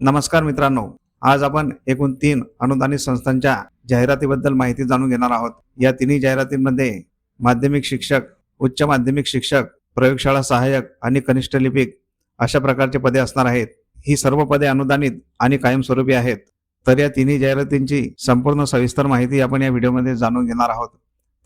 नमस्कार मित्रांनो. आज आपण एकूण तीन अनुदानित संस्थांच्या जाहिरातीबद्दल माहिती जाणून घेणार आहोत. या तिन्ही जाहिरातींमध्ये माध्यमिक शिक्षक उच्च माध्यमिक शिक्षक प्रयोगशाळा सहाय्यक आणि कनिष्ठ लिपिक अशा प्रकारचे पदे असणार आहेत. ही सर्व पदे अनुदानित आणि कायमस्वरूपी आहेत. तर या तिन्ही जाहिरातींची संपूर्ण सविस्तर माहिती आपण या व्हिडिओमध्ये जाणून घेणार आहोत.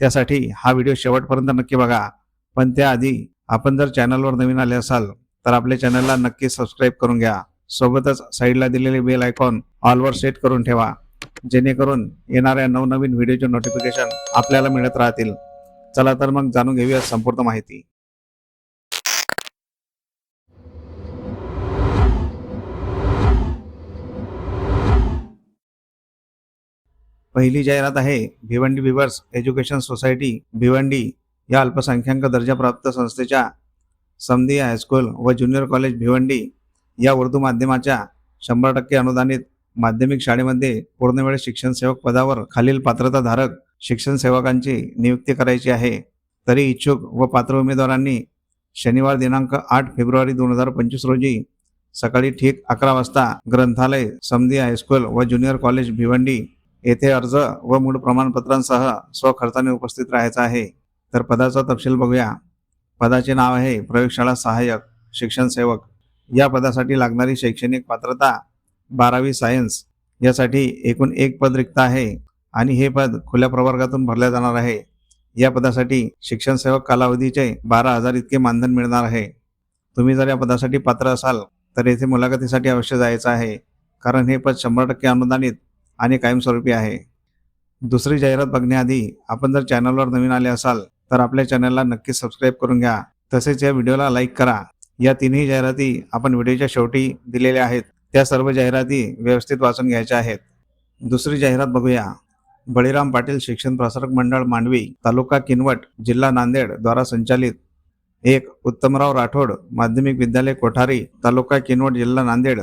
त्यासाठी हा व्हिडिओ शेवटपर्यंत नक्की बघा. पण त्याआधी आपण जर चॅनलवर नवीन आले असाल तर आपल्या चॅनलला नक्की सबस्क्राईब करून घ्या. सोबतच साईडला दिलेले बेल आयकॉन ऑलवर सेट करून ठेवा. जेणेकरून येणाऱ्या नवनवीन व्हिडिओचे नोटिफिकेशन आपल्याला मिळत राहतील. चला तर मग जाणून घेऊया संपूर्ण माहिती. पहिली जाहिरात आहे Bhiwandi weavers education society Bhiwandi या अल्पसंख्याक दर्जाप्राप्त संस्थेच्या समदी हायस्कूल व ज्युनियर कॉलेज भिवंडी. या उर्दू माध्यमाच्या शंभर टक्के अनुदानित माध्यमिक शाळेमध्ये पूर्णवेळ शिक्षण सेवक पदावर खालील पात्रताधारक शिक्षण सेवकांची नियुक्ती करायची आहे. तरी इच्छुक व पात्र उमेदवारांनी शनिवार दिनांक आठ फेब्रुवारी दोन हजार पंचवीस रोजी सकाळी ठीक अकरा वाजता ग्रंथालय समदी हायस्कूल व ज्युनियर कॉलेज भिवंडी येथे अर्ज व मूळ प्रमाणपत्रांसह स्वखर्चाने उपस्थित राहायचं आहे. तर पदाचा तपशील बघूया. पदाचे नाव आहे प्रयोगशाळा सहाय्यक शिक्षण सेवक या पदासाठी लागणारी शैक्षणिक पात्रता बारावी सायन्स यासाठी एकूण एक पद रिक्त आहे आणि हे पद खुल्या प्रवर्गातून भरले जाणार आहे. या पदासाठी शिक्षण सेवक कालावधीचे बारा हजार इतके मानधन मिळणार आहे. तुम्ही जर या पदासाठी पात्र असाल तर येथे मुलाखतीसाठी अवश्य जायचं आहे कारण हे पद शंभर टक्के अनुदानित आणि कायमस्वरूपी आहे. दुसरी जाहिरात बघण्याआधी आपण जर चॅनलवर नवीन आले असाल तर आपल्या चॅनलला नक्की सबस्क्राईब करून घ्या. तसेच या व्हिडिओला लाईक करा. या तिन्ही जाहिराती आपण व्हिडिओच्या शेवटी दिलेल्या आहेत. त्या सर्व जाहिराती व्यवस्थित वाचून घ्यायच्या आहेत. दुसरी जाहिरात बघूया. बळीराम पाटील शिक्षण प्रसारक मंडळ मांडवी तालुका किनवट जिल्हा नांदेड द्वारा संचालित एक उत्तमराव राठोड माध्यमिक विद्यालय कोठारी तालुका किनवट जिल्हा नांदेड.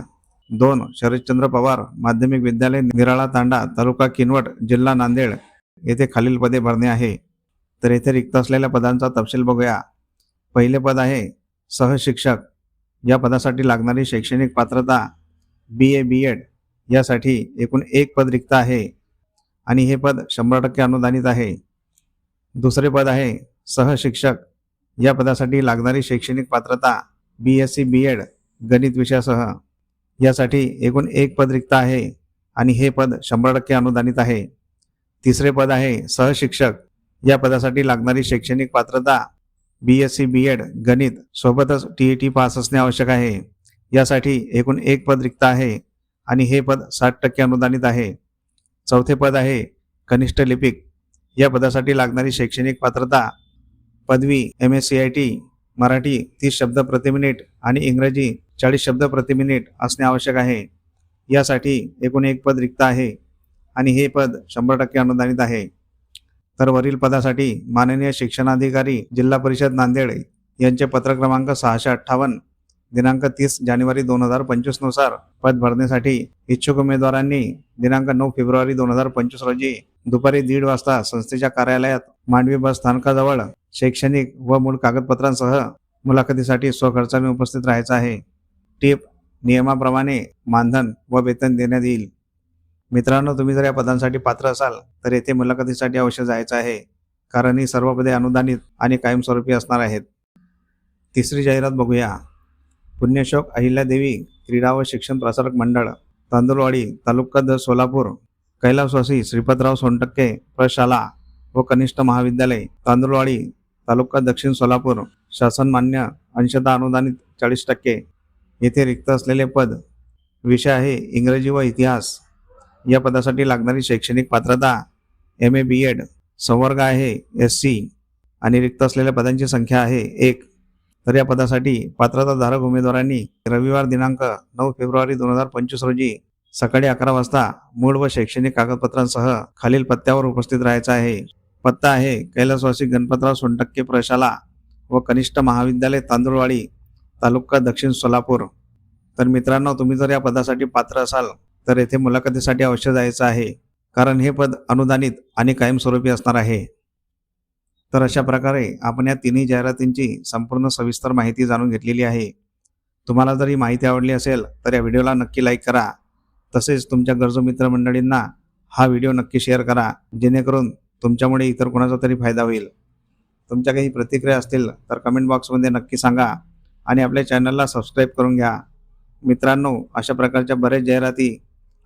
दोन शरदचंद्र पवार माध्यमिक विद्यालय निराळा तांडा तालुका किनवट जिल्हा नांदेड. येथे खालील पदे भरणे आहे. तर येथे रिक्त असलेल्या पदांचा तपशील बघूया. पहिले पद आहे सहशिक्षक या पदासाठी लागणारी शैक्षणिक पात्रता बी ए बी एड यासाठी एकूण एक पद रिक्त आहे आणि हे पद शंभर टक्के अनुदानित आहे. दुसरे पद आहे सहशिक्षक. या पदासाठी लागणारी शैक्षणिक पात्रता B S C B Ed गणित विषयासह यासाठी एकूण एक पद रिक्त आहे आणि हे पद शंभर टक्के अनुदानित आहे. तिसरे पद आहे सहशिक्षक. या पदासाठी लागणारी शैक्षणिक पात्रता B S C B Ed गणित सोबतच टी ई टी पास असणे आवश्यक आहे. यासाठी एकूण एक पद रिक्त आहे आणि हे पद साठ टक्के अनुदानित आहे. चौथे पद आहे कनिष्ठ लिपिक. या पदासाठी लागणारी शैक्षणिक पात्रता पदवी M S C I T Marathi तीस शब्द प्रति मिनिट आणि इंग्रजी चाळीस शब्द प्रति मिनिट असणे आवश्यक आहे. यासाठी एकूण एक पद रिक्त आहे आणि हे पद शंभर टक्के अनुदानित आहे. तर वरील पदासाठी माननीय शिक्षणाधिकारी जिल्हा परिषद नांदेड यांचे पत्र क्रमांक सहाशे अठ्ठावन्न दिनांक तीस जानेवारी दोन हजार पंचवीसनुसार पद भरण्यासाठी इच्छुक उमेदवारांनी दिनांक नऊ फेब्रुवारी दोन हजार पंचवीस रोजी दुपारी दीड वाजता संस्थेच्या कार्यालयात मांडवी बस स्थानकाजवळ शैक्षणिक व मूळ कागदपत्रांसह मुलाखतीसाठी स्वखर्चाने उपस्थित राहायचं आहे. टीप नियमाप्रमाणे मानधन व वेतन देण्यात येईल. मित्रांनो तुम्ही जर या पदांसाठी पात्र असाल तर येथे मुलाखतीसाठी अवश्य जायचं आहे कारण ही सर्व पदे अनुदानित आणि कायमस्वरूपी असणार आहेत. तिसरी जाहिरात बघूया. पुण्यशोक अहिल्यादेवी क्रीडा व शिक्षण प्रसारक मंडळ तांदुळवाडी तालुका द सोलापूर कैलासवासी श्रीपतराव सोनटक्के प्रशाला व कनिष्ठ महाविद्यालय तांदुळवाडी तालुका दक्षिण सोलापूर शासन मान्य अंशतः अनुदानित चाळीस टक्के. येथे रिक्त असलेले पद विषय आहे इंग्रजी व इतिहास. या पदासाठी लागणारी शैक्षणिक पात्रता एम ए बी एड संवर्ग आहे एस सी आणि रिक्त असलेल्या पदांची संख्या आहे एक. तर या पदासाठी पात्रताधारक उमेदवारांनी रविवार दिनांक नऊ फेब्रुवारी दोन हजार पंचवीस रोजी सकाळी अकरा वाजता मूळ व शैक्षणिक कागदपत्रांसह खालील पत्त्यावर उपस्थित राहायचं आहे. पत्ता आहे कैलासवासी गणपतराव सोनटक्के प्रशाला व कनिष्ठ महाविद्यालय तांदुळवाडी तालुका दक्षिण सोलापूर. तर मित्रांनो तुम्ही जर या पदासाठी पात्र असाल तर येथे मुलाखतीसाठी अवश्य जायचं आहे कारण हे पद अनुदानित आणि कायमस्वरूपी असणार आहे. तर अशा प्रकारे आपण या तिन्ही जाहिरातींची संपूर्ण सविस्तर माहिती जाणून घेतलेली आहे. तुम्हाला जर ही माहिती आवडली असेल तर या व्हिडिओला नक्की लाईक करा. तसेच तुमच्या गरजू मित्रमंडळींना हा व्हिडिओ नक्की शेअर करा जेणेकरून तुमच्यामुळे इतर कोणाचा तरी फायदा होईल. तुमच्या काही प्रतिक्रिया असतील तर कमेंट बॉक्समध्ये नक्की सांगा आणि आपल्या चॅनलला सबस्क्राईब करून घ्या. मित्रांनो अशा प्रकारच्या बऱ्याच जाहिराती